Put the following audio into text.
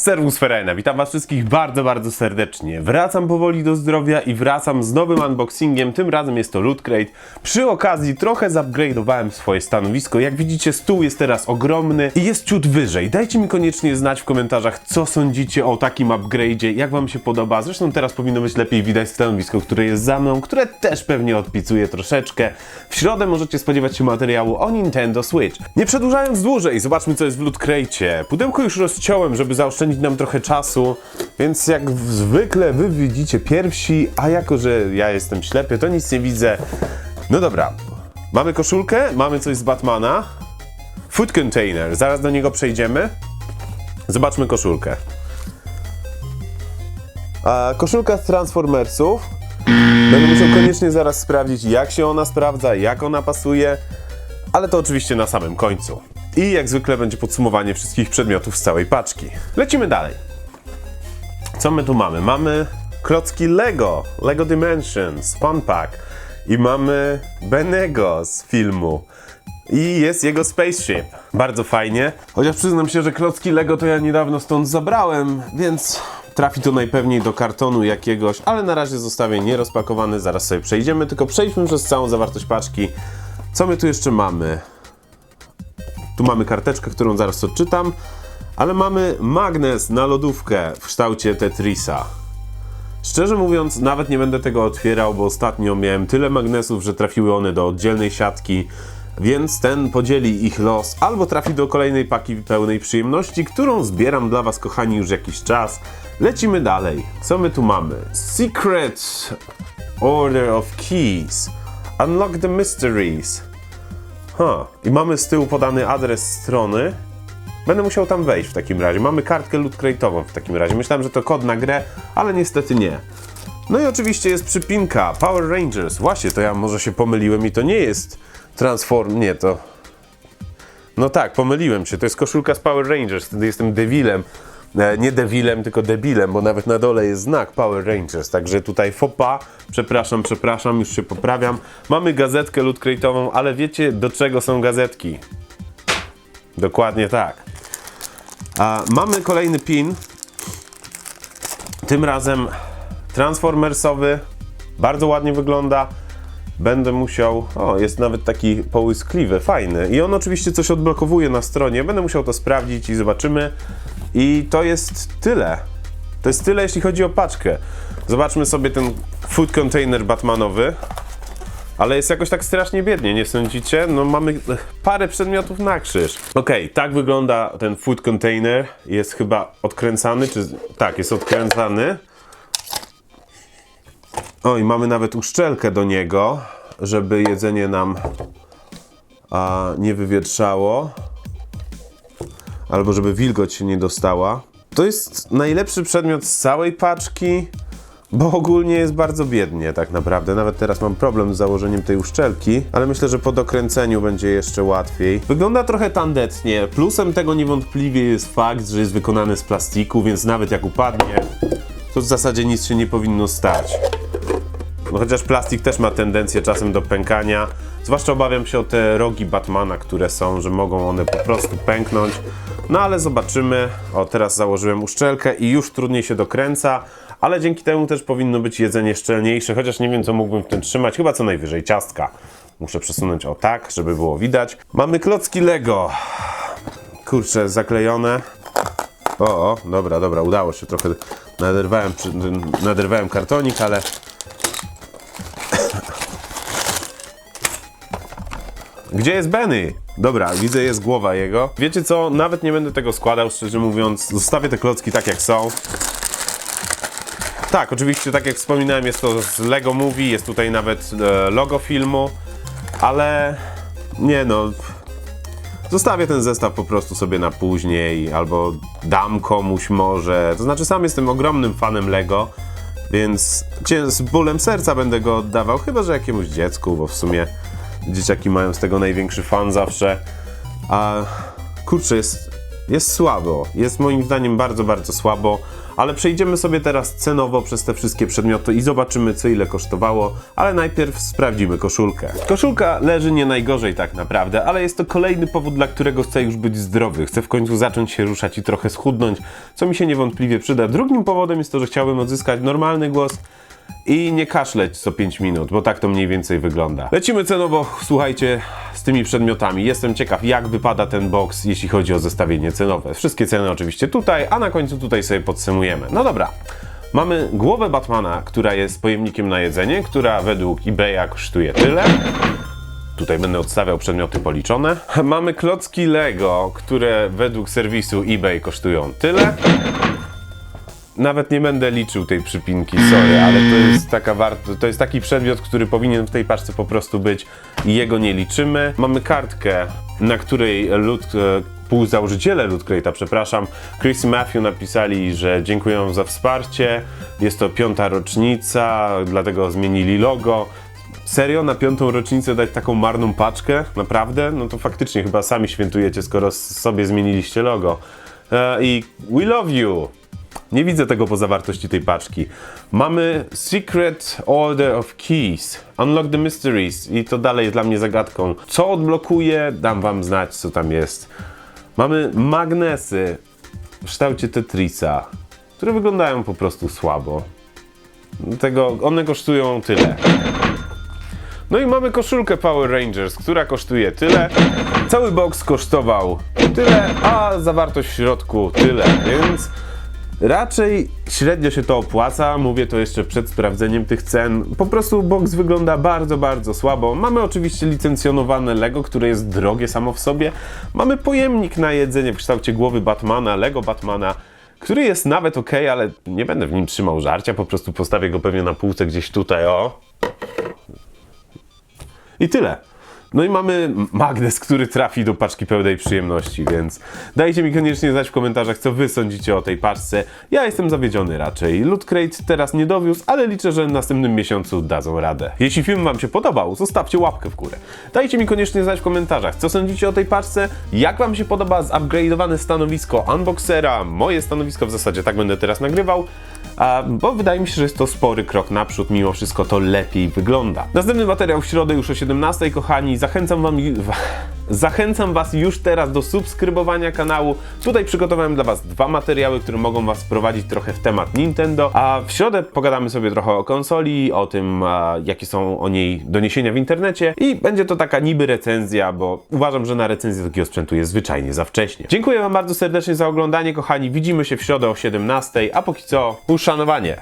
Serwus Ferena, witam was wszystkich bardzo, bardzo serdecznie. Wracam powoli do zdrowia i wracam z nowym unboxingiem, tym razem jest to Loot Crate. Przy okazji trochę zupgrade'owałem swoje stanowisko, jak widzicie stół jest teraz ogromny i jest ciut wyżej. Dajcie mi koniecznie znać w komentarzach, co sądzicie o takim upgrade'zie, jak wam się podoba. Zresztą teraz powinno być lepiej widać stanowisko, które jest za mną, które też pewnie odpicuje troszeczkę. W środę możecie spodziewać się materiału o Nintendo Switch. Nie przedłużając dłużej, zobaczmy co jest w Loot Crate'cie. Pudełko już rozciąłem, żeby zaoszczędzić nam trochę czasu, więc jak zwykle wy widzicie pierwsi, a jako, że ja jestem ślepy, to nic nie widzę. No dobra, mamy koszulkę, mamy coś z Batmana. Food container, zaraz do niego przejdziemy. Zobaczmy koszulkę. A, koszulka z Transformersów. Będę musiał koniecznie zaraz sprawdzić, jak się ona sprawdza, jak ona pasuje, ale to oczywiście na samym końcu. I jak zwykle będzie podsumowanie wszystkich przedmiotów z całej paczki. Lecimy dalej. Co my tu mamy? Mamy klocki Lego, Lego Dimensions, Fun Pack i mamy Benego z filmu. I jest jego spaceship. Bardzo fajnie. Chociaż przyznam się, że klocki Lego to ja niedawno stąd zabrałem, więc trafi to najpewniej do kartonu jakiegoś, ale na razie zostawię nierozpakowany, zaraz sobie przejdziemy, tylko przejdźmy przez całą zawartość paczki. Co my tu jeszcze mamy? Tu mamy karteczkę, którą zaraz odczytam, ale mamy magnes na lodówkę w kształcie Tetrisa. Szczerze mówiąc, nawet nie będę tego otwierał, bo ostatnio miałem tyle magnesów, że trafiły one do oddzielnej siatki, więc ten podzieli ich los albo trafi do kolejnej paki pełnej przyjemności, którą zbieram dla Was, kochani, już jakiś czas. Lecimy dalej. Co my tu mamy? Secret Order of Keys. Unlock the Mysteries. Ha, i mamy z tyłu podany adres strony. Będę musiał tam wejść w takim razie. Mamy kartkę loot w takim razie. Myślałem, że to kod na grę, ale niestety nie. No i oczywiście jest przypinka Power Rangers. Właśnie, to ja może się pomyliłem i to nie jest Transform... Nie, to... No tak, pomyliłem się. To jest koszulka z Power Rangers. Wtedy jestem devilem. E, Nie devilem, tylko debilem, bo nawet na dole jest znak Power Rangers. Także tutaj fopa. Przepraszam, przepraszam, już się poprawiam. Mamy gazetkę loot ale wiecie do czego są gazetki? Dokładnie tak. A mamy kolejny pin. Tym razem transformersowy. Bardzo ładnie wygląda. Będę musiał. O, jest nawet taki połyskliwy, fajny. I on oczywiście coś odblokowuje na stronie. Będę musiał to sprawdzić i zobaczymy. I to jest tyle. To jest tyle, jeśli chodzi o paczkę. Zobaczmy sobie ten food container Batmanowy. Ale jest jakoś tak strasznie biednie, nie sądzicie? No mamy parę przedmiotów na krzyż. Okej, tak wygląda ten food container. Jest chyba odkręcany, czy... Tak, jest odkręcany. O, i mamy nawet uszczelkę do niego, żeby jedzenie nam a, nie wywietrzało. Albo żeby wilgoć się nie dostała. To jest najlepszy przedmiot z całej paczki. Bo ogólnie jest bardzo biednie tak naprawdę. Nawet teraz mam problem z założeniem tej uszczelki, ale myślę, że po dokręceniu będzie jeszcze łatwiej. Wygląda trochę tandetnie. Plusem tego niewątpliwie jest fakt, że jest wykonany z plastiku, więc nawet jak upadnie, to w zasadzie nic się nie powinno stać. No chociaż plastik też ma tendencję czasem do pękania. Zwłaszcza obawiam się o te rogi Batmana, które są, że mogą one po prostu pęknąć. No ale zobaczymy. O, teraz założyłem uszczelkę i już trudniej się dokręca, ale dzięki temu też powinno być jedzenie szczelniejsze, chociaż nie wiem co mógłbym w tym trzymać. Chyba co najwyżej ciastka. Muszę przesunąć o tak, żeby było widać. Mamy klocki Lego. Kurczę, zaklejone. O, o, dobra, dobra, udało się. Trochę naderwałem, naderwałem kartonik, ale Gdzie jest Benny? Dobra, widzę, jest głowa jego. Wiecie co? Nawet nie będę tego składał, szczerze mówiąc. Zostawię te klocki tak, jak są. Tak, oczywiście, tak jak wspominałem, jest to z Lego Movie, jest tutaj nawet e, logo filmu, ale nie no. Zostawię ten zestaw po prostu sobie na później, albo dam komuś może. To znaczy, sam jestem ogromnym fanem Lego, więc z bólem serca będę go oddawał, chyba że jakiemuś dziecku, bo w sumie dzieciaki mają z tego największy fan zawsze. A kurczę, jest, jest słabo. Jest moim zdaniem bardzo, bardzo słabo. Ale przejdziemy sobie teraz cenowo przez te wszystkie przedmioty i zobaczymy co ile kosztowało, ale najpierw sprawdzimy koszulkę. Koszulka leży nie najgorzej tak naprawdę, ale jest to kolejny powód, dla którego chcę już być zdrowy. Chcę w końcu zacząć się ruszać i trochę schudnąć, co mi się niewątpliwie przyda. Drugim powodem jest to, że chciałbym odzyskać normalny głos i nie kaszleć co 5 minut, bo tak to mniej więcej wygląda. Lecimy cenowo, słuchajcie, z tymi przedmiotami. Jestem ciekaw, jak wypada ten box, jeśli chodzi o zestawienie cenowe. Wszystkie ceny oczywiście tutaj, a na końcu tutaj sobie podsumujemy. No dobra. Mamy głowę Batmana, która jest pojemnikiem na jedzenie, która według eBaya kosztuje tyle. Tutaj będę odstawiał przedmioty policzone. Mamy klocki Lego, które według serwisu eBay kosztują tyle. Nawet nie będę liczył tej przypinki, sorry, ale to jest taka warto, to jest taki przedmiot, który powinien w tej paczce po prostu być i jego nie liczymy. Mamy kartkę, na której lud, e, współzałożyciele Loot Crate'a, przepraszam, Chris i Matthew napisali, że dziękują za wsparcie, jest to piąta rocznica, dlatego zmienili logo. Serio, na piątą rocznicę dać taką marną paczkę? Naprawdę? No to faktycznie chyba sami świętujecie, skoro sobie zmieniliście logo. E, I we love you! Nie widzę tego po zawartości tej paczki. Mamy Secret Order of Keys. Unlock the Mysteries. I to dalej jest dla mnie zagadką. Co odblokuje? Dam wam znać, co tam jest. Mamy magnesy w kształcie Tetrisa, które wyglądają po prostu słabo. Tego, one kosztują tyle. No i mamy koszulkę Power Rangers, która kosztuje tyle. Cały box kosztował tyle, a zawartość w środku tyle, więc raczej średnio się to opłaca. Mówię to jeszcze przed sprawdzeniem tych cen. Po prostu box wygląda bardzo, bardzo słabo. Mamy oczywiście licencjonowane Lego, które jest drogie samo w sobie. Mamy pojemnik na jedzenie w kształcie głowy Batmana, Lego Batmana który jest nawet ok, ale nie będę w nim trzymał żarcia, po prostu postawię go pewnie na półce gdzieś tutaj, o. I tyle. No i mamy magnes, który trafi do paczki pełnej przyjemności, więc dajcie mi koniecznie znać w komentarzach, co wy sądzicie o tej paczce. Ja jestem zawiedziony raczej. Loot Crate teraz nie dowiózł, ale liczę, że w następnym miesiącu dadzą radę. Jeśli film wam się podobał, zostawcie łapkę w górę. Dajcie mi koniecznie znać w komentarzach, co sądzicie o tej paczce, jak wam się podoba zupgrade'owane stanowisko unboxera, moje stanowisko w zasadzie tak będę teraz nagrywał, a, bo wydaje mi się, że jest to spory krok naprzód, mimo wszystko to lepiej wygląda. Następny materiał w środę już o 17, kochani. Zachęcam wam, zachęcam was już teraz do subskrybowania kanału. Tutaj przygotowałem dla was dwa materiały, które mogą was wprowadzić trochę w temat Nintendo, a w środę pogadamy sobie trochę o konsoli, o tym, a, jakie są o niej doniesienia w internecie i będzie to taka niby recenzja, bo uważam, że na recenzję takiego sprzętu jest zwyczajnie za wcześnie. Dziękuję wam bardzo serdecznie za oglądanie, kochani. Widzimy się w środę o 17, a póki co uszanowanie.